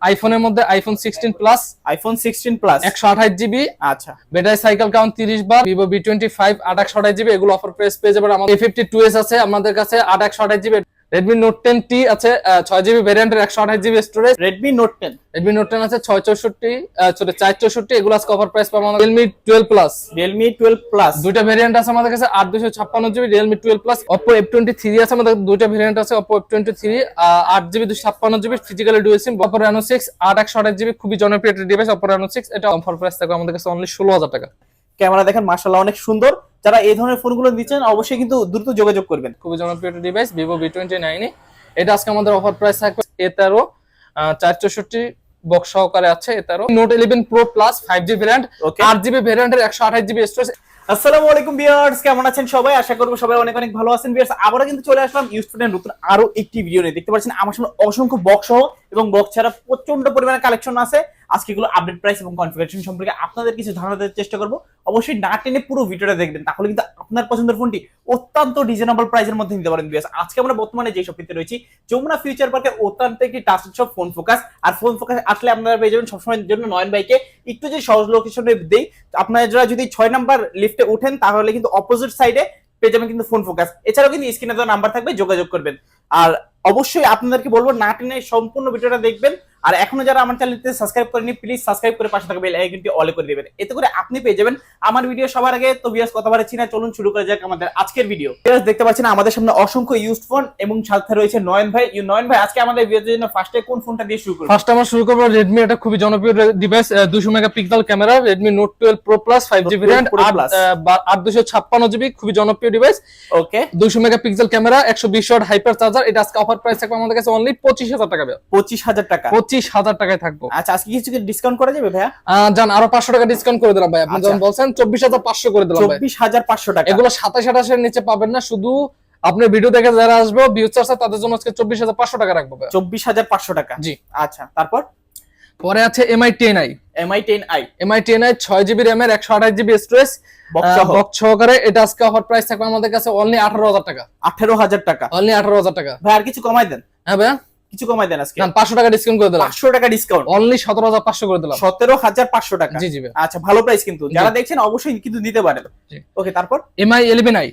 আইফোনের মধ্যে iPhone sixteen plus iPhone sixteen plus একশো আঠাশ জিবি আচ্ছা। ব্যাটারি সাইকেল কাউন্ট তিরিশ বার ভিভো বি টোয়েন্টি ফাইভ আট একশো আঠাশ জিবি এগুলো অফার প্রাইস পেয়ে যাবেন আমাদের। ফিফটি টু এস আছে আমাদের কাছে আট একশো আঠাশ GB Redmi Note ten T আছে ছয় জিবি ভ্যারিয়েন্টের একশো আঠাশ GB storage Redmi Note ten Redmi Note ten আছে ছয় চৌষট্টি চার চৌষট্টি এগুলো আজকে অফার প্রাইস পাবো আমাদের Realme twelve plus Realme twelve plus দুইটা ভেরিয়েন্ট আছে আমাদের কাছে আট দুশো ছাপ্পান্ন GB Realme twelve plus Oppo F twenty three আছে আমাদের দুইটা ভেরিয়েন্ট আছে অপো এফ টোয়েন্টি থ্রি আট জিবি দুশো ছাপ্পান্ন GB physically dual SIM Oppo Reno six আট একশো আঠাশ জিবি খুবই জনপ্রিয় একটা ডিভাইস অপো রেনো সিক্স এটা অফার প্রাইস থাকবে আমাদের কাছে অনলি ষোলো হাজার টাকা। ক্যামেরা দেখেন মাশাআল্লাহ অনেক সুন্দর। যারা এই ধরনের ফোনগুলো নিচ্ছেন অবশ্যই কিন্তু দ্রুত যোগাযোগ করবেন। খুবই জনপ্রিয় একটা ডিভাইস ভিভো ভি টোয়েন্টি নাইনে এটা আজকে আমাদের অফার প্রাইস থাকবে এ তেরো চার চৌষট্টি বক্স সহকারে আছে এ তেরো Note eleven pro plus five G variant আট জিবি ভ্যারিয়েন্টের একশো আঠাশ জিবি স্টোরেজ আসসালামু আলাইকুম ভিউয়ার্স কেমন আছেন সবাই? আশা করব সবাই অনেক অনেক ভালো আছেন। ভিউয়ার্স আবারও কিন্তু চলে আসলাম ইউস্টুডেন্ট নতুন আরও একটি ভিডিও নিয়ে। দেখতে পাচ্ছেন আমার সামনে অসংখ্য বক্স সহ এবং বক্স ছাড়া প্রচণ্ড পরিমাণে কালেকশন আছে। আজকে এগুলো আপডেট প্রাইস এবং কনফিগারেশন সম্পর্কে আপনাদের কিছু ধারণা দেওয়ার চেষ্টা করব। অবশ্যই না টেনে পুরো ভিডিওটা দেখবেন, তাহলে কিন্তু আপনার পছন্দের ফোনটি অত্যন্ত রিজনেবল প্রাইসের মধ্যে নিতে পারেন ভিউয়ার্স আজকে আমরা বর্তমানে যে শপিতে রয়েছি, যমুনা ফিউচার পার্কের অত্যন্ত একটি টাস্টেড শপ ফোন ফোকাস আর ফোন ফোকাস আসলে আপনারা পেয়ে যাবেন সবসময়ের জন্য নয়ন বাইকে একটু যদি সহজ লোকেশনে দেই, আপনারা যদি ছয় নাম্বার লিফটে উঠেন তাহলে কিন্তু অপোজিট সাইডে পেয়ে যাবেন কিন্তু ফোন ফোকাস এছাড়াও কিন্তু স্ক্রিনে দেওয়া নাম্বার থাকবে, যোগাযোগ করবেন। আর অবশ্যই আপনাদেরকে বলব, না টেনে সম্পূর্ণ ভিডিওটা দেখবেন। আর এখনও যারা আমার চ্যানেলটি সাবস্ক্রাইব করেনি প্লিজ সাবস্ক্রাইব করে পাশে থাকা বেল আইকনটি অলে করে দিবেন। এতে করে আপনি পেয়ে যাবেন আমার ভিডিও সবার আগে। তো বিয়াস কথা বাড়াচ্ছি না চলুন শুরু করা যাক আমাদের আজকের ভিডিও বিয়াস দেখতে পাচ্ছেন আমাদের সামনে অসংখ্য ইউজড ফোন এবং সাথে রয়েছে নয়ন ভাই। ইউ নয়ন ভাই আজকে আমাদের ভিডিওর জন্য ফার্স্টে কোন ফোনটা দিয়ে শুরু করব? ফার্স্ট আমরা শুরু করব রেডমি এটা খুবই জনপ্রিয় ডিভাইস দুশো megapixel camera five G 12 Pro Plus। আট দুশো ছাপ্পান্ন জিবি খুবই জনপ্রিয় ডিভাইস ওকে দুশো মেগাপিক্সেল ক্যামেরা একশো বিশ ওয়াট হাইপার চার্জার এটা আজকে অফার প্রাইস থাকবে আমাদের কাছে অনলি পঁচিশ হাজার টাকা পঁচিশ হাজার টাকা। পঁচিশ হাজার টাকায় থাকব। আচ্ছা আজকে কিছু ডিসকাউন্ট করা যাবে ভাইয়া? যান আরও পাঁচশো টাকা ডিসকাউন্ট করে দিলাম ভাই। আপনি আচ্ছা। যখন বলছেন চব্বিশ হাজার পাঁচশো করে দিলাম চব্বিশ হাজার পাঁচশো টাকা। এগুলো সাতাশ আঠাশের নিচে পাবেন না শুধু আপনার ভিডিও দেখে যারা আসবে ভিউ চার্জ তাদের জন্য আজকে চব্বিশ হাজার পাঁচশো টাকা রাখব ভাই। চব্বিশ হাজার পাঁচশো টাকা। জি। আচ্ছা তারপর? পরে আছে Mi ten i Mi ten i Mi ten i ছয় জিবি র্যাম এর একশো আঠাশ জিবি স্টোরেজ বক্স সহ। বক্স সহকারে এটা আজকে অফার প্রাইস থাকবে আমাদের কাছে অনলি আঠারো হাজার টাকা। আঠারো হাজার টাকা। অনলি আঠারো হাজার টাকা। ভাই আর কিছু কমাই দেন। হ্যাঁ ভাইয়া। কিছু কমাই দেন আজকে। যান পাঁচশো টাকা ডিসকাউন্ট করে দিলাম। পাঁচশো টাকা ডিসকাউন্ট অনলি সতেরো হাজার পাঁচশো করে দিলাম। সতেরো হাজার পাঁচশো টাকা। জি জি আচ্ছা ভালো প্রাইস কিন্তু। যারা দেখছেন অবশ্যই কিন্তু নিতে পারেন। ওকে তারপর? Mi eleven i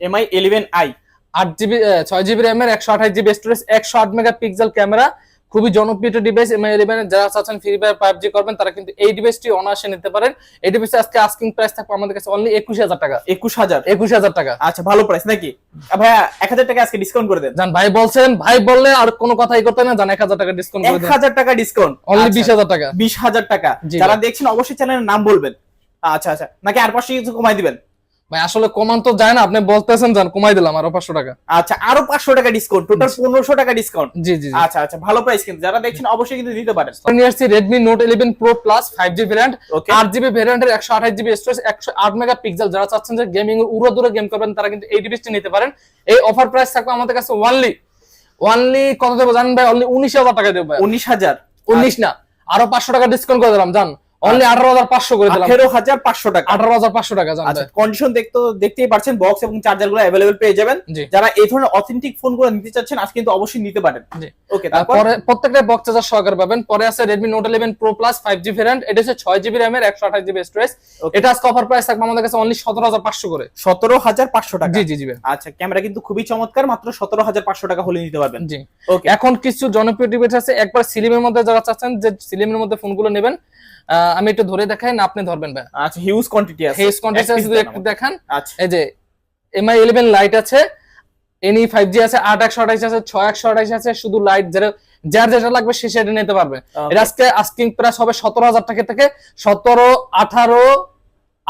Mi eleven i আট জিবি ছয় জিবি র্যাম এর একশো আঠাশ জিবি স্টোরেজ একশো আট মেগা পিক্সেল ক্যামেরা খুবই জনপ্রিয় ডিভাইস এমআই ইলেভেন যারা চাচ্ছেন ফ্রি ফায়ার ফাইভ জি করবেন তারা কিন্তু এই ডিভাইসটি অনায়াসে নিতে পারেন। এই ডিভাইস আজকে আস্কিং প্রাইস থাকবে আমাদের কাছে অনলি একুশ হাজার টাকা। একুশ হাজার? একুশ হাজার টাকা। আচ্ছা ভালো প্রাইস নাকি? ভাইয়া এক হাজার টাকা আজকে ডিসকাউন্ট করে দেন। জান ভাই বলছেন ভাই বললে আর কোনো কথাই করতে না জান এক হাজার টাকা ডিসকাউন্ট করে এক হাজার টাকা ডিসকাউন্ট অনলি বিশ হাজার টাকা। বিশ হাজার টাকা। যারা দেখছেন অবশ্যই চ্যানেলের নাম বলবেন। আচ্ছা আচ্ছা। নাকি আর পাঁচশো কিছু কমাই দিবেন? ভাই আসলে কমান তো যায় না আপনি বলতেছেন জান কমাই দিলাম আরও পাঁচশো টাকা। আচ্ছা আরও পাঁচশো টাকা ডিসকাউন্ট টোটাল পনেরোশো টাকা ডিসকাউন্ট জি জি জি। আচ্ছা আচ্ছা ভালো প্রাইস কিন্তু যারা দেখছেন অবশ্যই কিন্তু দিতে পারেন। নিয়ে আসছি Redmi Note eleven pro plus five G variant আট জিবি ভ্যারিয়েন্টের একশো আঠাশ জিবি স্টোরেজ একশো আট মেগা পিক্সেল যারা চাচ্ছেন যে গেমিং উড়ো দূরে গেম করবেন তারা কিন্তু এই ডিভাইসটি নিতে পারেন। এই অফার প্রাইস থাকবে আমাদের কাছে ওয়ানলি ওয়ানলি কত দেবো জানেন ভাই? অনলি উনিশ হাজার টাকা দেবো উনিশ হাজার। উনিশ না আরও পাঁচশো টাকা ডিসকাউন্ট করে দিলাম জান। অনলি আঠারো হাজার পাঁচশো করে দিলাম। আঠেরো হাজার পাঁচশো টাকা। আঠারো হাজার পাঁচশো টাকা আচ্ছা কন্ডিশন দেখতে দেখতেই পারছেন বক্স এবং চার্জারগুলো অ্যাভেলেবেল পেয়ে যাবেন। যারা এই ধরনের অথেন্টিক ফোনগুলো নিতে চাচ্ছেন আজ কিন্তু অবশ্যই নিতে পারেন। ওকে তারপর? পরে প্রত্যেকটা বক্স চার্জার সহকারে পাবেন। পরে আছে Redmi Note eleven pro plus five G variant এটা হচ্ছে ছয় জিবি র্যামের একশো আঠাশ জিবি স্টোরেজ এটা আজকে অফার প্রাইস থাকবে আমাদের কাছে অনলি সতেরো হাজার পাঁচশো করে। সতেরো হাজার পাঁচশো টাকা? জি জি জি আচ্ছা ক্যামেরা কিন্তু খুবই চমৎকার মাত্র সতেরো হাজার পাঁচশো টাকা হলে নিতে পারবেন। জি। ওকে এখন কিছু জনপ্রিয় ডিভাইস আছে একবার সিলিমের মধ্যে যারা চাচ্ছেন যে সিলিমের মধ্যে ফোনগুলো নেবেন আহ, আমি একটু ধরে দেখাই না আপনি ধরবেন ভাই। আচ্ছা হিউজ কোয়ান্টিটি আছে। হিউজ কোয়ান্টিটি আছে যদি একটু দেখেন। আচ্ছা। এই যে এমআই ইলেভেন লাইট আছে এনি ফাইভ জি আছে আট একশো আঠাইশ আছে ছয় একশো আঠাইশ আছে শুধু লাইট যারা যার যেটা লাগবে সে সেটা নিতে পারবে. এটা আজকে আস্কিং প্রাইস হবে সতেরো হাজার টাকা থেকে সতেরো আঠারো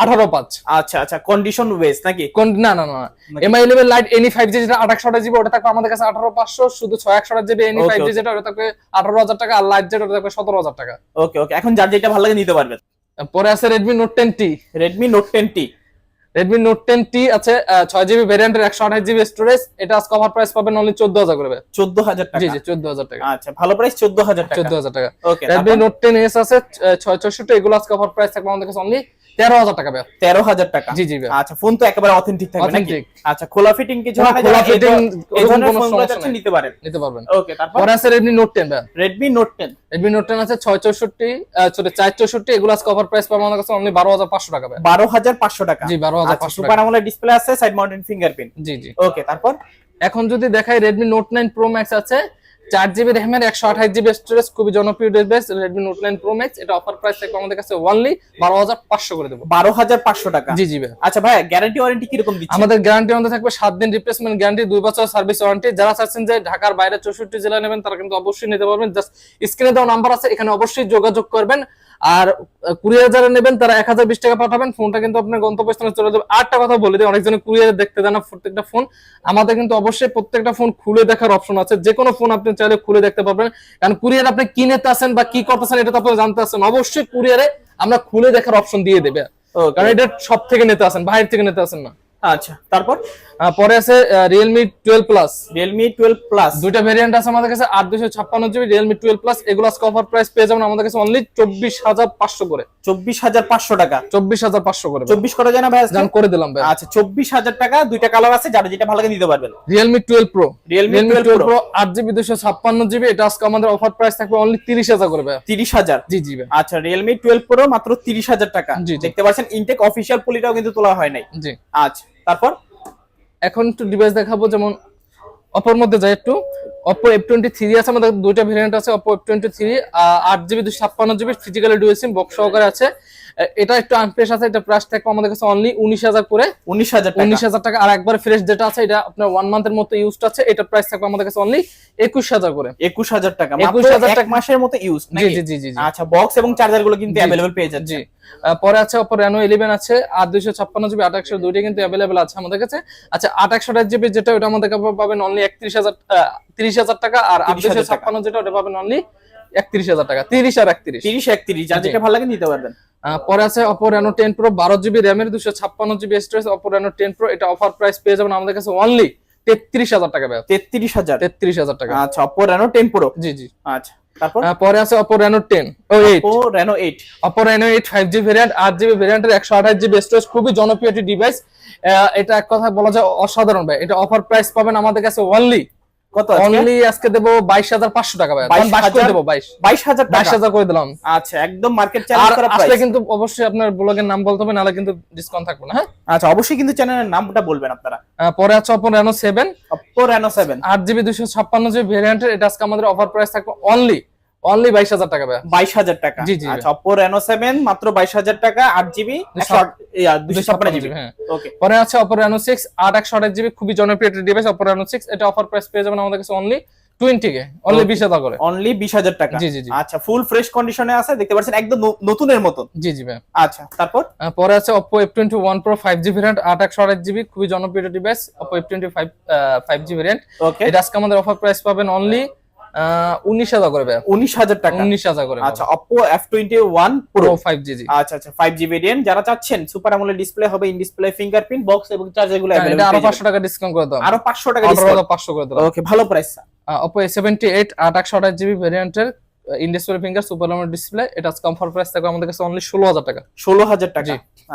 আঠারো পাঁচ। আচ্ছা আচ্ছা কন্ডিশন ওয়েস নাকি? না না না? Mi eleven lite NE five G যেটা একশো আঠাশ জিবি ওটা থাকবে আমাদের কাছে আঠারো পাঁচশো শুধু ছয় একশো আঠাশ জিবি এনি ফাইভ জি যেটা ওটা থাকবে আঠারো হাজার টাকা আর লাইট যেটা ওটা থাকবে সতেরো হাজার টাকা। ওকে ওকে এখন যার যেটা ভালো লাগে নিতে পারবেন পরে আছে Redmi Note ten T Redmi Note ten T Redmi Note ten T আছে ছয় জিবি ভ্যারিয়েন্টের একশো আঠাশ জিবি স্টোরেজ এটা আজকে অফার প্রাইস পাবেন অনলি চোদ্দ হাজার করে। চোদ্দ হাজার টাকা। জি চোদ্দ হাজার টাকা। আচ্ছা ভালো প্রাইস চোদ্দ হাজার চোদ্দ হাজার টাকা। Okay Redmi Note ten S আছে ছয় চৌষট্টি এগুলো আজকে অফার প্রাইস থাকবে আমাদের কাছে অনলি তেরো হাজার টাকা তেরো হাজার টাকা? জি জি আচ্ছা ফোন তো একেবারে অথেন্টিক থাকবে নাকি? আচ্ছা খোলা ফিটিং কিছু খোলা যারা এই ধরনের ফোনগুলো সমস্যা নিতে পারেন। নিতে পারবেন। ওকে তারপর? পরে আছে রেডমি নোট টেন ভাই Redmi Note ten Redmi Note ten আছে ছয় চৌষট্টি সরি চার চৌষট্টি এগুলো আজকে অফার প্রাইস পাবো আমাদের কাছে অনলি বারো হাজার পাঁচশো টাকা ভাই বারো হাজার পাঁচশো টাকা। জি বারো হাজার আচ্ছা সুপার ডিসপ্লে আছে সাইড মাউন্টেন ফিঙ্গারপ্রিন্ট জি জি। ওকে তারপর? এখন যদি দেখাই Redmi Note nine pro max আছে চার জিবি র্যামের একশো আঠাশ জিবি স্টোরেজ খুবই জনপ্রিয় device Redmi Note nine pro max এটা অফার প্রাইস থাকবে আমাদের কাছে অনলি বারো হাজার পাঁচশো করে দেবো। বারো হাজার পাঁচশো টাকা? জি জি আচ্ছা ভাই গ্যারান্টি ওয়ারেন্টি কীরকম দিচ্ছে আমাদের গ্যারান্টি আমাদের থাকবে সাত দিন রিপ্লেসমেন্ট গ্যারান্টি দুই বছর সার্ভিস ওয়ারেন্টি যারা চাচ্ছেন যে ঢাকার বাইরে চৌষট্টি জেলা নেবেন তারা কিন্তু অবশ্যই নিতে পারবেন। জাস্ট স্ক্রিনে দেওয়া নাম্বার আছে এখানে অবশ্যই যোগাযোগ করবেন। আর কুরিয়ার যারা নেবেন তারা এক হাজার বিশ টাকা পাঠাবেন। ফোনটা কিন্তু আপনার গন্তব্যস্থানে চলে যাবে। আটটা কথা বলে দিই অনেকজনে কুরিয়ার দেখতে দেন না প্রত্যেকটা ফোন। আমাদের কিন্তু অবশ্যই প্রত্যেকটা ফোন খুলে দেখার অপশন আছে। যে কোনো ফোন আপনি চাইলে খুলে দেখতে পারবেন। কারণ কুরিয়ার আপনি কি নিতে আসেন বা কি করতেছেন এটা তো আপনি জানতে আসেন অবশ্যই কুরিয়ারে আমরা খুলে দেখার অপশন দিয়ে দেবে। কারণ এটা সব থেকে নিতে আসেন বাইরে থেকে নিতে আসেন না। আচ্ছা তারপর? পরে আছে Realme twelve plus Realme twelve plus দুইটা ভেরিয়েন্ট আছে আমাদের কাছে আট দুশো ছাপ্পান্ন জিবি রিয়েলমি টুয়েলভ প্লাস এগুলো আজকে অফার প্রাইস পেয়ে যাবেন আমাদের কাছে অনলি চব্বিশ হাজার পাঁচশো করে। চব্বিশ হাজার পাঁচশো টাকা। চব্বিশ হাজার পাঁচশো করে চব্বিশ করা যায় না ভাই জান করে দিলাম ভাই। আচ্ছা চব্বিশ হাজার টাকা দুইটা কালার আছে যারা যেটা ভালো লাগে নিতে পারবেন। Realme twelve pro Realme twelve pro আট জিবি দুশো ছাপ্পান্ন জিবি এটা আজকে আমাদের অফার প্রাইস থাকবে অনলি তিরিশ হাজার করে ভাই। তিরিশ হাজার? জি জি ভাই। আচ্ছা রিয়েলমি টুয়েলভ প্রো মাত্র তিরিশ হাজার টাকা। জি। দেখতে পাচ্ছেন ইনটেক অফিসিয়াল পলিটাও কিন্তু তোলা হয় নাই। জি। আচ্ছা তারপর? এখন একটু ডিভাইস দেখাবো, যেমন অপর মধ্যে যাই একটু। অপো এফ টোয়েন্টি থ্রি আছে আমাদের দুইটা ভেরিয়েন্ট আছে অপো এফ টোয়েন্টি থ্রি আট জিবি দুশো ছাপ্পান্ন জিবি ফিজিক্যালি ডুয়েসিম বক্স সহকারে আছে। এটা একটু আনফ্রেশ আছে এটা প্রাইস থাকবে আমাদের কাছে অনলি উনিশ হাজার করে। উনিশ হাজার টাকা। উনিশ হাজার টাকা। আর একবার ফ্রেশ যেটা আছে এটা আপনার ওয়ান মান্থের মতো ইউজড আছে এটা প্রাইস থাকবে আমাদের কাছে অনলি একুশ হাজার করে। একুশ হাজার টাকা। 21,000 21,000 টাকা। মাসের মতো ইউজ জি জি জি। আচ্ছা বক্স এবং চার্জারগুলো কিন্তু। অ্যাভেলেবল পেয়ে যাচ্ছে জি। পরে আছে অপর রেনো ইলেভেন আছে আর দুইশো ছাপ্পান্ন জিবি আট একশো দুইটা কিন্তু অ্যাভেলেবেল আছে আমাদের কাছে। আচ্ছা আট একশো জিবি যেটা ওটা আমাদের কাছে পাবেন অনলি একত্রিশ হাজার তিরিশ হাজার টাকা আর আট 30,000 দুইশো ছাপ্পান্ন যেটা ওটা পাবেন অনলি একত্রিশ হাজার টাকা তিরিশ আর একত্রিশ। তিরিশ একত্রিশ জি। যেটা ভালো লাগে নিতে পারবেন। পরে আছে অপো টেন প্রো বারো জিবি র্যামের দুশো ছাপ্পান্ন GB storage Oppo ten pro এটা অফার প্রাইস পেয়ে যাবেন আমাদের কাছে অনলি তেত্রিশ হাজার টাকা তেত্রিশ হাজার? তেত্রিশ হাজার টাকা। আচ্ছা অপো টেন প্রো জি জি। আচ্ছা তারপর? পরে আছে অপো রেনো টেন ও eight Reno eight Oppo Reno eight five G variant আট জিবি ভেরিয়েন্টের একশো আঠাশ জিবি স্টোরেজ খুবই জনপ্রিয় একটি ডিভাইস এটা এক কথা বলা যায় অসাধারণ ভাই এটা অফার প্রাইস পাবেন আমাদের কাছে অনলি কত অনলি আজকে দেবো বাইশ হাজার পাঁচশো টাকা ভাই। 22,000 বাইশ করে দেবো বাইশ। বাইশ হাজার বাইশ টাকা হাজার করে দিলাম। আচ্ছা একদম মার্কেট করা আসলে কিন্তু অবশ্যই আপনার ব্লগের নাম বলতে হবে নাহলে কিন্তু ডিসকাউন্ট থাকবে না হ্যাঁ? আচ্ছা অবশ্যই কিন্তু চ্যানেলের নামটা বলবেন আপনারা। পরে আছে Oppo Reno seven Oppo Reno seven আট জিবি দুশো ছাপ্পান্ন জিবি ভেরিয়েন্টের এটা আজকে আমাদের অফার প্রাইস থাকবে অনলি অনলি বাইশ হাজার টাকা ভাই বাইশ হাজার টাকা। জি, জি, আচ্ছা অপো রেনো সেভেন মাত্র বাইশ হাজার টাকা আট জিবি দুশো ছাপ্পান্ন জিবি হ্যাঁ। ওকে পরে আছে আট একশো আঠাশ জিবি খুবই জনপ্রিয় একটা ডিভাইস অপো রেনো সিক্স এটা অফার প্রাইস পেয়ে যাবেন আমাদের কাছে only twenty K only Okay. বিশ হাজার করে। অনলি বিশ হাজার টাকা। জি, জি। আচ্ছা ফুল ফ্রেশ কন্ডিশনে আছে দেখতে পাচ্ছেন একদম নতুনের মতন। জি জি ভাই আচ্ছা তারপর? পরে আছে one pro five G variant আট একশো আঠাশ জিবি খুবই জনপ্রিয় device five five G variant okay এটা আজকে আমাদের অফার প্রাইস পাবেন অনলি উনিশ হাজার করে উনিশ হাজার টাকা। উনিশ হাজার করে আচ্ছা Oppo F twenty one pro five G. আচ্ছা আচ্ছা ফাইভ জি ভেরিয়েন্ট যারা চাচ্ছেন সুপার ডিসপ্লে হবে ইন ডিসপ্লে ফিঙ্গারপ্রিন্ট বক্স এবং চার্জারগুলো হ্যাঁ, আরও পাঁচশো টাকা ডিসকাউন্ট করে দাও আরও পাঁচশো টাকা পাঁচশো করে ওকে ভালো price Oppo A seventy eight আট একশো আঠাশ জিবি ভেরিয়েন্টের in display finger super display এটা কমফর্ট প্রাইস থাকবে আমাদের কাছে অনলি ষোলো হাজার টাকা। ষোলো হাজার টাকা।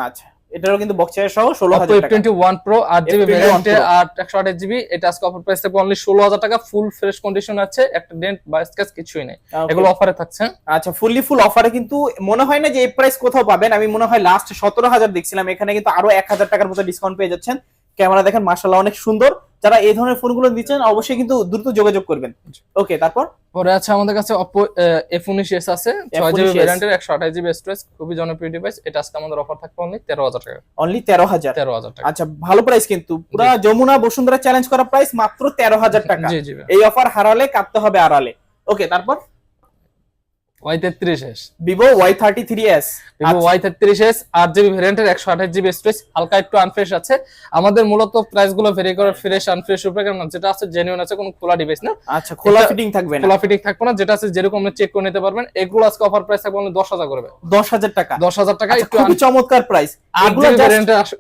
আচ্ছা। এটারও কিন্তু বক্সের সহ ষোলো অপো হাজার এফ টাকা। টোয়েন্টি ওয়ান প্রো আট জিবি F21 ভেরিয়েন্টে Pro। আট একশো আঠাশ জিবি এটা আজকে অফার প্রাইস থাকবে অনলি ষোলো হাজার টাকা ফুল ফ্রেশ কন্ডিশন আছে একটা ডেন্ট বা স্ক্যাচ কিছুই নেই। এগুলো অফারে থাকছে। আচ্ছা ফুললি ফুল অফারে কিন্তু মনে হয় না যে এই প্রাইস কোথাও পাবেন। আমি মনে হয় লাস্ট সতেরো হাজার দেখছিলাম। এখানে কিন্তু আরও এক হাজার টাকার মতো ডিসকাউন্ট পেয়ে যাচ্ছেন। ক্যামেরা দেখেন মার্শাল্লাহ অনেক সুন্দর। যারা এই ধরনের ফোনগুলো নিচ্ছেন অবশ্যই কিন্তু দ্রুত যোগাযোগ করবেন। ওকে তারপর? পরে আছে আমাদের কাছে এফ উনিশ এস আছে ছয় জিবি F19s ভেরিয়েন্টের একশো আঠাশ জিবি স্টোরেজ খুবই জনপ্রিয় ডিভাইস এটা আজকে আমাদের অফার থাকবে অনলি তেরো হাজার টাকা। অনলি তেরো হাজার। তেরো হাজার টাকা। আচ্ছা ভালো প্রাইস কিন্তু। পুরা যমুনা বসুন্ধরা চ্যালেঞ্জ করা প্রাইস মাত্র তেরো হাজার টাকা। জি জি এই অফার হারালে কাটতে হবে আড়ালে। ওকে তারপর? ওয়াই তেত্রিশ S Vivo Y thirty three S Vivo Y তেত্রিশ এস আট জিবি ভেরিয়েন্টের একশো আঠাশ জিবি স্টোরেজ হালকা একটু আনফ্রেশ আছে। আমাদের মূলত প্রাইসগুলো ভেরি করে ফ্রেশ আনফ্রেশ উপরে কারণ যেটা আছে জেনুইন আছে কোনো খোলা ডিভাইস না। আচ্ছা খোলা ফিটিং থাকবে না। খোলা ফিটিং থাকবে না যেটা আছে যেরকম চেক করে নিতে পারবেন। এগুলো আজকে অফার প্রাইস থাকবে দশ হাজার করবে দশ হাজার টাকা। দশ হাজার টাকা একটু চমৎকার প্রাইস আট জিবি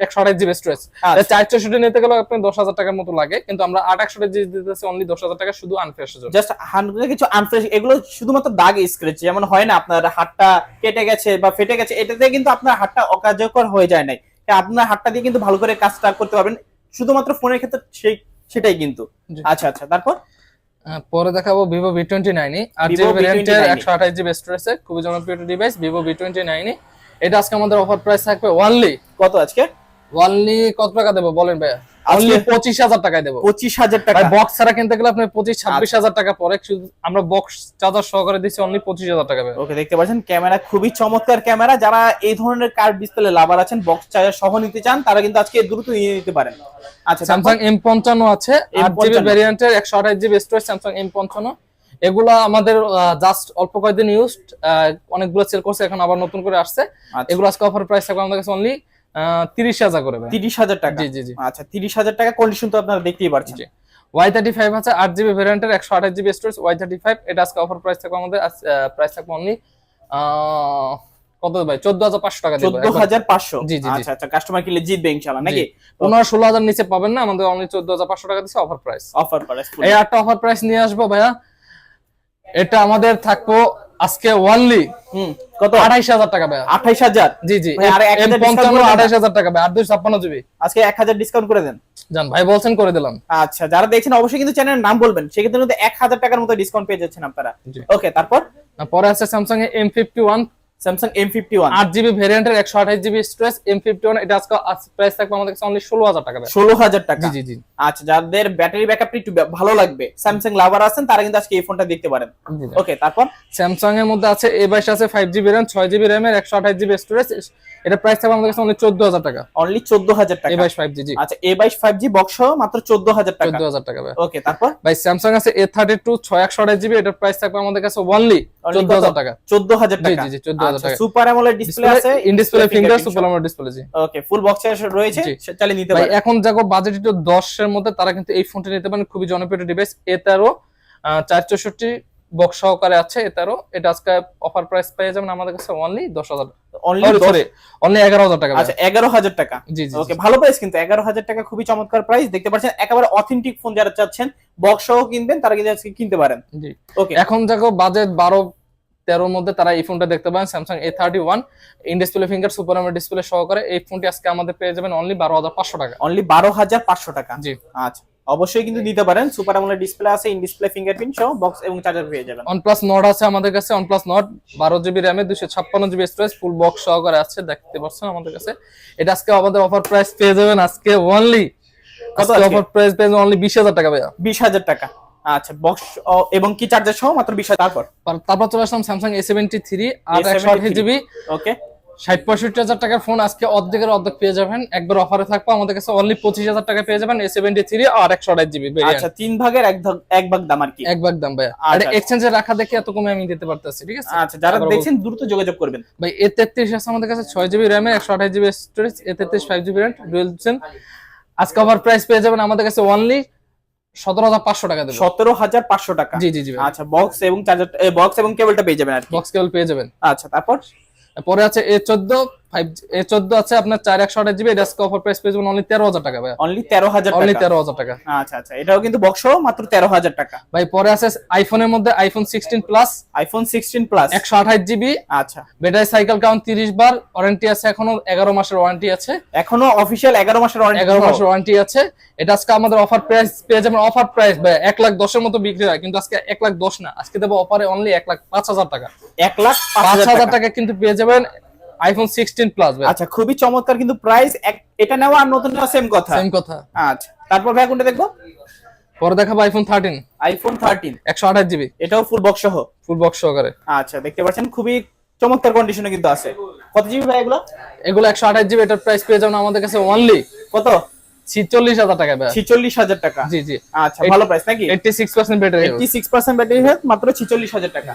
একশো আঠাশ জিবি স্টোরেজ আচ্ছা। নিতে গেলে আপনি দশ হাজার টাকার মতো লাগে কিন্তু আমরা আট একশো জিবি দিতেছি অনলি দশ হাজার টাকা শুধু আনফ্রেশ জাস্ট হান্ড্রেড কিছু আনফ্রেশ এগুলো শুধুমাত্র দাগ স্ক্রেচ যেমন হয় না আপনার হাতটা কেটে গেছে বা ফেটে গেছে এটাতে কিন্তু আপনার হাতটা অকার্যকর হয়ে যায় নাই। আপনার হাতটা দিয়ে কিন্তু ভালো করে কাজটা করতে পারবেন। শুধুমাত্র ফোনের ক্ষেত্রে সেই সেটাই কিন্তু। আচ্ছা আচ্ছা তারপর? পরে দেখাবো Vivo V twenty nine Vivo GB ভ্যারিয়েন্টের একশো আঠাশ জিবি স্টোরেজে খুবই জনপ্রিয় device Vivo V twenty nine এটা আজকে আমাদের অফার প্রাইস থাকবে ওয়ানলি কত আজকে? ওয়ানলি কত টাকা দেবো? বলেন ভাইয়া। অনলি পঁচিশ হাজার টাকায় দেবো। পঁচিশ হাজার টাকা। বক্স ছাড়া কিনতে গেলে আপনি পঁচিশ ছাব্বিশ আচ্ছা। হাজার টাকা পরে আমরা বক্স চার্জার সহকারে দিচ্ছি অনলি পঁচিশ হাজার টাকা ওকে দেখতে পাচ্ছেন ক্যামেরা খুবই চমৎকার ক্যামেরা। যারা এই ধরনের কার্ড ডিসপ্লে লাভার আছেন বক্স চার্জার সহ নিতে চান তারা কিন্তু আজকে দ্রুত নিয়ে নিতে পারেন। আচ্ছা স্যামসাং এম পঞ্চান্ন আছে আট জিবি ভ্যারিয়েন্টের একশো আঠাশ জিবি স্টোরেজ স্যামসাং এম পঞ্চান্ন। এগুলা আমাদের জাস্ট অল্প কয়েকদিন ইউজ অনেকগুলো সেল করছে এখন আবার নতুন করে আসছে। আচ্ছা। এগুলো আজকে অফার প্রাইস থাকবে আমাদের কাছে অনলি তিরিশ হাজার করে। তিরিশ হাজার টাকা? জি জি জি। আচ্ছা তিরিশ হাজার টাকা কন্ডিশন তো আপনারা দেখতেই পাচ্ছেন জি। ওয়াই থার্টি ফাইভ আছে আট জিবি ভ্যারিয়েন্টের একশো আঠাশ GB storage Y thirty five এটা আজকে অফার প্রাইস থাকবে আমাদের প্রাইস থাকবে অনলি কত ভাই? চোদ্দ হাজার পাঁচশো টাকা চোদ্দ দিব হাজার পাঁচশো? জি, জি। আচ্ছা আচ্ছা কাস্টমার কিনলে জিতবে ইনশাল্লাহ নাকি? পনেরো ষোলো হাজার নিচে পাবেন না আমাদের অনলি চোদ্দ হাজার পাঁচশো টাকা দিচ্ছে অফার প্রাইস অফার প্রাইস এই আটটা অফার প্রাইস নিয়ে আসব ভাইয়া। এটা আমাদের থাকব আজকে ওয়ানলি কত? আঠাইশ হাজার টাকা ভাইয়া। আঠাইশ হাজার? জি জি। ভাই, হাজার পঞ্চান্ন? আঠাইশ হাজার টাকা ভাই আট দুই ছাপ্পান্ন জিবি। আজকে এক হাজার ডিসকাউন্ট করে দেন। জান ভাই বলছেন করে দিলাম। আচ্ছা যারা দেখছেন অবশ্যই কিন্তু চ্যানেলের নাম বলবেন। সেক্ষেত্রে কিন্তু এক হাজার টাকার মতো ডিসকাউন্ট পেয়ে যাচ্ছেন আপনারা। ওকে তারপর? পরে আছে Samsung M fifty one Samsung M fifty one আট জিবি ভ্যারিয়েন্টের একশো আঠাশ GB storage M fifty one এটা আজকে প্রাইস থাকবে আমাদের কাছে অনলি ষোলো হাজার টাকা। ষোলো হাজার টাকা। জি জি আচ্ছা যাদের ব্যাটারি ব্যাকআপ একটু ভালো লাগবে স্যামসাং লাভার আছেন তারা কিন্তু আজকে এই ফোনটা দেখতে পারেন। ওকে তারপর? স্যামসাং এর মধ্যে আছে এ বাইশ আছে ফাইভ জিবি র্যাম ছয় জিবি র্যামের একশো আঠাশ জিবি স্টোরেজ এটা প্রাইস থাকবে আমাদের কাছে অনলি চোদ্দ হাজার টাকা। অনলি চোদ্দ হাজার এ টাকা বাইশ ফাইভ জি জি। আচ্ছা এ বাইশ ফাইভ জি বক্স মাত্র চোদ্দ হাজার টাকা। চোদ্দ হাজার টাকা ভাই। ওকে তারপর? ভাই স্যামসাং আছে এ থার্টি টু ছয় একশো আঠাশ জিবি এটার প্রাইস থাকবে আমাদের কাছে কত? হাজার টাকা। চোদ্দ হাজার জি, টাকা। জি, জি, 14,000 টাকা। সুপার অ্যামোলেড ডিসপ্লে আছে। ইন ডিসপ্লে ফিঙ্গার সুপার আমার ডিসপ্লে জি। ওকে ফুল বক্স রয়েছে চালিয়ে নিতে ভাই পারে এখন যাকো বাজেট একটু দশের মধ্যে তারা কিন্তু এই ফোনটা নিতে পারেন খুবই জনপ্রিয় ডিভাইস এ তেরো চার চৌষট্টি বক্স সহকারে আছে এ তেরো এটা আজকে অফার প্রাইস পেয়ে যাবেন আমাদের কাছে অনলি দশ হাজার। অনলি এগারো হাজার টাকা আচ্ছা এগারো হাজার টাকা। জি জি ওকে ভালো প্রাইস কিন্তু। এগারো হাজার টাকা খুবই চমৎকার প্রাইস দেখতে পাচ্ছেন একেবারে অথেন্টিক ফোন যারা চাচ্ছেন বক্স সহ কিনবেন তারা কিন্তু আজকে কিনতে পারেন। জি। ওকে এখন যাকো বাজেট বারো তেরোর মধ্যে তারা এই ফোনটা দেখতে পারেন Samsung A thirty one in display finger super আমার ডিসপ্লে সহকারে এই ফোনটি আজকে আমাদের পেয়ে যাবেন অনলি বারো হাজার পাঁচশো টাকা। অনলি বারো হাজার পাঁচশো টাকা। জি। আচ্ছা। অবশ্যই কিন্তু নিতে পারেন। সুপার আমলের ডিসপ্লে আছে ইন ডিসপ্লে ফিঙ্গারপ্রিন্ট সহ বক্স এবং চার্জার পেয়ে যাবেন। OnePlus নট আছে আমাদের কাছে OnePlus নট বারো জিবি র্যামে দুশো ছাপ্পান্ন জিবি স্টোরেজ ফুল বক্স সহকারে আছে দেখতে পাচ্ছেন আমাদের কাছে। এটা আজকে আমাদের অফার প্রাইস পেয়ে যাবেন আজকে অনলি কত? অফার প্রাইস পেয়ে যাবেন অনলি বিশ হাজার টাকা ভাইয়া। বিশ হাজার টাকা। আচ্ছা বক্স এবং কি চার্জার সহ? মাত্র বিশ হাজার। তারপর? তারপর চলে আসলাম স্যামসাং এ সেভেন্টি থ্রি আট একশো আঠাশ A73 জিবি ওকে ষাট পঁয়ষট্টি হাজার টাকার ফোন আজকে অর্ধেকের অর্ধেক পেয়ে যাবেন। একবার অফারে থাকব আমাদের কাছে অনলি পঁচিশ হাজার টাকা পেয়ে যাবেন। এ সেভেন্টি থ্রি আর একশো আঠাশ জিবি আচ্ছা তিন ভাগের এক ভাগ দাম আর কি? এক ভাগ দাম ভাইয়া। আর আচ্ছা। এক্সচেঞ্জে রাখা দেখে এত কমে আমি দিতে পারতেছি ঠিক আছে? আচ্ছা যারা দেখছেন দ্রুত যোগাযোগ করবেন। ভাই এ তেত্রিশ আছে আমাদের কাছে ছয় জিবি র্যামে একশো আঠাশ জিবি স্টোরেজ এ তেত্রিশ five GB RAM dual SIM আজকে আবার প্রাইস পেয়ে যাবেন আমাদের কাছে অনলি সতেরো হাজার পাঁচশো টাকা দেবো। সতেরো হাজার পাঁচশো টাকা। জি জি জি আচ্ছা বক্স এবং চার্জার বক্স এবং কেবলটা পেয়ে যাবেন আর বক্স কেবল পেয়ে যাবেন। আচ্ছা তারপর? পরে আছে এ চোদ্দ ফাইভ এ চোদ্দ আছে আপনার চার একশো আঠাশ জিবি এটা আজকে অফার প্রাইস পেয়ে যাবেন অনলি তেরো হাজার টাকা ভাই অনলি তেরো হাজার অনলি তেরো হাজার টাকা। আচ্ছা আচ্ছা এটাও কিন্তু বক্স মাত্র তেরো হাজার টাকা। ভাই পরে আছে আইফোনের মধ্যে iPhone sixteen plus iPhone sixteen plus একশো আঠাশ জিবি আচ্ছা। ব্যাটারি সাইকেল কাউন্ট তিরিশ বার ওয়ারেন্টি আছে এখনও এগারো মাসের ওয়ারেন্টি আছে। এখনও অফিসিয়াল এগারো মাসের ওয়ারেন্টি এগারো মাসের ওয়ারেন্টি আছে। এটা আজকে আমাদের অফার প্রাইস পেয়ে যাবেন অফার প্রাইস ভাই এক লাখ দশের মতো বিক্রি হয় কিন্তু আজকে এক লাখ দশ না। আজকে দেবো অফারে অনলি এক লাখ পাঁচ হাজার টাকা। এক লাখ পাঁচ হাজার টাকা কিন্তু পেয়ে যাবেন আইফোন সিক্সটিন প্লাস ভাই। আচ্ছা খুবই চমৎকার কিন্তু প্রাইস এটা নেওয়া আর নতুন নেওয়া সেম কথা? সেম কথা। আচ্ছা তারপর ভাই কোনটা দেখব? পরে দেখাবো আইফোন থার্টিন আইফোন থার্টিন একশো আঠাশ জিবি এটাও ফুল বক্স সহ? ফুল বক্স সহকারে। আচ্ছা দেখতে পাচ্ছেন খুবই চমৎকার কন্ডিশনে কিন্তু আছে। কত জিবি ভাই এগুলো? এগুলো একশো আঠাশ জিবি এটার প্রাইস পেয়ে যাবেন আমাদের কাছে অনলি কত? ছিচল্লিশ হাজার টাকা ছিচল্লিশ হাজার টাকা? জি জি। আচ্ছা ভালো প্রাইস নাকি? Eighty six percent battery eighty six percent battery health মাত্র ছিচল্লিশ হাজার টাকা।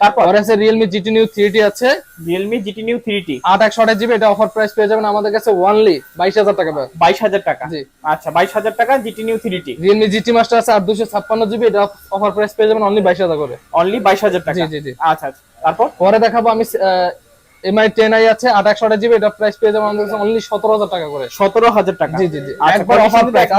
তারপর? আছে রিয়েলমি জিটি নিউ থ্রি আছে। Realme GT Neo three T আট একশো আঠাশ জিবি এটা অফার প্রাইস পেয়ে যাবেন আমাদের কাছে অনলি বাইশ হাজার টাকা বাইশ হাজার টাকা? জি। আচ্ছা বাইশ হাজার টাকা GT Neo three T Realme GT Master আছে আর দুশো ছাপ্পান্ন জিবি এটা অফার প্রাইস পেয়ে যাবেন অনলি বাইশ হাজার করে। অনলি বাইশ হাজার টাকা? জি জি। জি আচ্ছা আচ্ছা। তারপর? পরে দেখাবো আমি এমআই টেন আই আছে আট একশো আঠাশ জিবি এটা প্রাইস পেয়ে যাবেন আমাদের অনলি সতেরো হাজার টাকা করে। সতেরো হাজার টাকা। জি জি জি। আচ্ছা, একবার অফার প্রাইস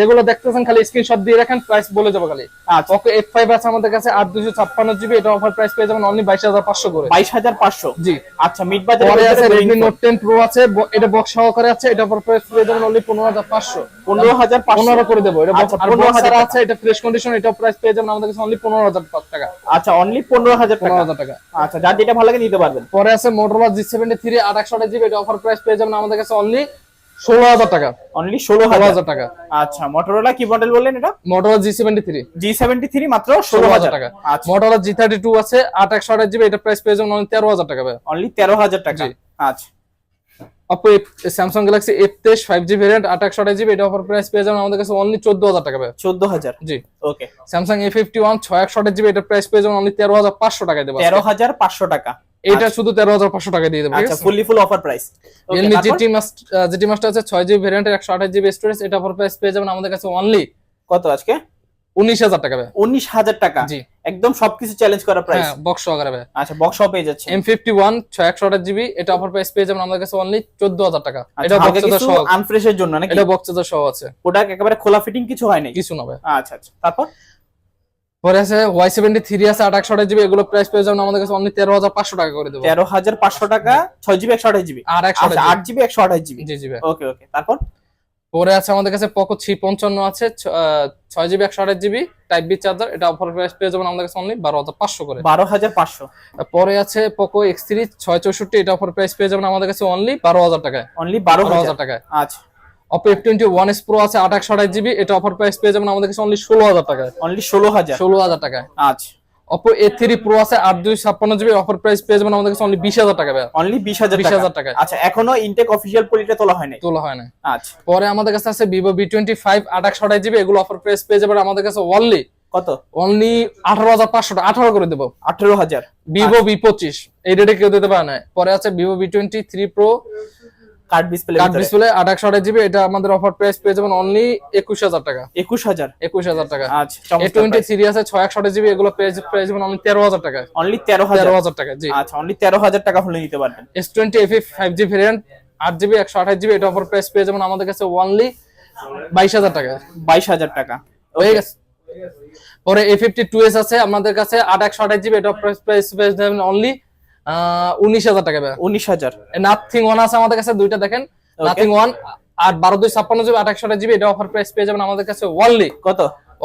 যেগুলো দেখতেছেন খালি স্ক্রিনশট দিয়ে রাখেন প্রাইস বলে যাব খালি। আচ্ছা। ওকে এফ ফাইভ আছে আমাদের কাছে আট দুশো ছাপ্পান্ন জিবি এটা অফার প্রাইস পেয়ে যাবেন অনলি বাইশ হাজার পাঁচশো করে। বাইশ হাজার পাঁচশো। জি। আচ্ছা মিড বাজার পরে আছে রেডমি নোট টেন প্রো আছে এটা বক্স সহকারে আছে এটা অফার প্রাইস পেয়ে যাবেন অনলি পনেরো হাজার পাঁচশো। পনেরো হাজার পনেরো করে দেবো এটা আচ্ছা, আর 15,000 box ছাড়া টাকা। আছে এটা ফ্রেশ কন্ডিশন এটা প্রাইস পেয়ে যাবেন আমাদের কাছে অনলি পনেরো হাজার টাকা। আচ্ছা অনলি পনেরো হাজার পনেরো হাজার টাকা। আচ্ছা যার যেটা ভালো লাগে নিতে পারবেন। পরে আছে মোটরোলা জি সেভেন্টি থ্রি আট একশো জিবি এটা অফার প্রাইস পেয়ে যাবেন আমাদের কাছে অনলি ষোলো হাজার টাকা। অনলি ষোলো হাজার। টাকা। আচ্ছা মোটরোলা কি মডেল বললেন এটা? Motorola G seventy three G seventy three মাত্র ষোলো হাজার টাকা। আচ্ছা। মোটরোলা জি থার্টি টু আছে আট একশো আঠাশ জিবি এটা প্রাইস পেয়ে যাবেন অনলি তেরো হাজার টাকা অনলি তেরো হাজার টাকা। আচ্ছা। স্যামসাং গ্যালাক্সি এফ তেইশ ফাইভ জি আট একশো আঠাশ জিবি এটা অফার প্রাইস পেয়ে যাবেন আমাদের কাছে অনলি চোদ্দ হাজার টাকা ভাই চোদ্দ হাজার। জি। Okay Samsung A fifty one ছয় একশো আঠাশ জিবি এটা প্রাইস পেয়ে যাবেন অনলি তেরো হাজার পাঁচশো টাকায় দেবো তেরো হাজার পাঁচশো টাকা। এটা শুধু তেরো হাজার পাঁচশো টাকা দিয়ে দেবো আচ্ছা fully full offer price Realme GT mast GT Master আছে ছয় জিবি ভ্যারিয়েন্টের একশো আঠাশ জিবি স্টোরেজ এটা অফার প্রাইস পেয়ে যাবেন আমাদের কাছে অনলি কত আজকে? উনিশ হাজার টাকা ভাই। উনিশ হাজার টাকা? জি। একদম সবকিছু চ্যালেঞ্জ করা প্রাইস হ্যাঁ বক্স সহকারে ভাই। আচ্ছা বক্স পেয়ে যাচ্ছে। এম ফিফটি ওয়ান ছয় একশো আঠাশ জিবি এটা অফার প্রাইস পেয়ে যাবেন আমাদের কাছে অনলি চোদ্দ হাজার টাকা। এটা আচ্ছা বক্স কিছু সহ। আনফ্রেশের জন্য নাকি? এটা বক্স সহ আছে। প্রোডাক্ট একেবারে খোলা ফিটিং কিছু হয় নাই? কিছু না ভাই। আচ্ছা আচ্ছা। তারপর? পরে আছে ওয়াই সেভেন্টি থ্রি আছে আট একশো জিবি এগুলো প্রাইস পেয়ে যাবেন আমাদের কাছে অনলি তেরো হাজার পাঁচশো টাকা করে দেবো। তেরো হাজার পাঁচশো টাকা ছয় জিবি একশো আঠাশ জিবি? আর একশো আচ্ছা আট জিবি একশো আঠাশ জিবি? জি জি ওকে ওকে তারপর? পরে আছে আমাদের কাছে পকো থ্রি পঞ্চান্ন আছে ছয় জিবি একশো আঠাশ জিবি টাইপ বি চার্জার এটা অফার প্রাইস পেয়ে যাবেন আমাদের কাছে অনলি বারো হাজার পাঁচশো করে। বারো হাজার পাঁচশো? পরে আছে পোকো এক্স থ্রি ছয় চৌষট্টি এটা অফার প্রাইস পেয়ে যাবেন আমাদের কাছে অনলি বারো হাজার টাকায়। অনলি বারো হাজার টাকায়। আচ্ছা। Oppo F twenty one S pro আছে আট আঠাশ জিবি এটা অফার প্রাইস পেয়ে যাবেন আমাদের কাছে অনলি ষোলো হাজার টাকায়। অনলি ষোলো হাজার? ষোলো হাজার টাকায়। আচ্ছা। অপো এ থ্রি প্রো আছে আট দুই ছাপ্পান্ন জিবি অফার প্রাইস পেয়ে যাবেন আমাদের কাছে অনলি বিশ হাজার টাকা অনলি বিশ হাজার বিশ হাজার টাকায়। আচ্ছা এখনও ইনটেক অফিসিয়াল পলিটা তোলা হয় নাই? তোলা হয় না আচ্ছা। পরে আমাদের কাছে আছে ভিভো বি টোয়েন্টি ফাইভ আট একশো আঠাশ জিবি এগুলো অফার প্রাইস পেয়ে যাবেন আমাদের কাছে অনলি কত? অনলি আঠারো হাজার পাঁচশো টাকা আঠারো করে দেবো। আঠেরো হাজার। ভিভো বি পঁচিশ এই রেটে কেউ দিতে পারে না পরে আছে Vivo V twenty three pro curved display curved GB এটা আমাদের অফার প্রাইস পেয়ে যাবেন অনলি একুশ হাজার টাকা। টাকা। আচ্ছা টোয়েন্টি থ্রি আছে জিবি এগুলো পেয়ে পেয়ে যাবেন অনলি তেরো হাজার টাকা অনলি টাকা জি। আচ্ছা অনলি টাকা হলে নিতে পারবেন। ভেরিয়েন্ট জিবি এটা অফার প্রাইস পেয়ে যাবেন আমাদের কাছে অনলি টাকা বাইশ হাজার টাকা। হয়ে গেছে। পরে আছে আমাদের কাছে আট একশো আঠাশ জিবি এটা প্রাইস প্রাইস পেয়ে যাবেন অনলি উনিশ হাজার টাকা উনিশ হাজার। নাথিং ওয়ান আছে আমাদের কাছে দুইটা দেখেন। নাথিং ওয়ান আর বারো দুই ছাপ্পান্ন জিবি আট একশো জিবি এটা অফার প্রাইস পেয়ে যাবেন আমাদের কাছে কত?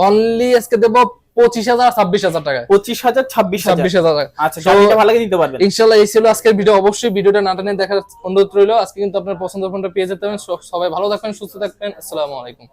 অনলি আজকে দেবো পঁচিশ হাজার ছাব্বিশ হাজার টাকা পঁচিশ হাজার ছাব্বিশ ছাব্বিশ হাজার টাকা। আচ্ছা ভালো লাগে নিতে পারবেন। ইনশাল্লাহ এই ছিল আজকের ভিডিও অবশ্যই ভিডিওটা না টেনে দেখার অনুরোধ রইল। আজকে কিন্তু আপনার পছন্দের ফোনটা পেয়ে যেতে সবাই ভালো থাকবেন সুস্থ থাকবেন। আসসালামু আলাইকুম।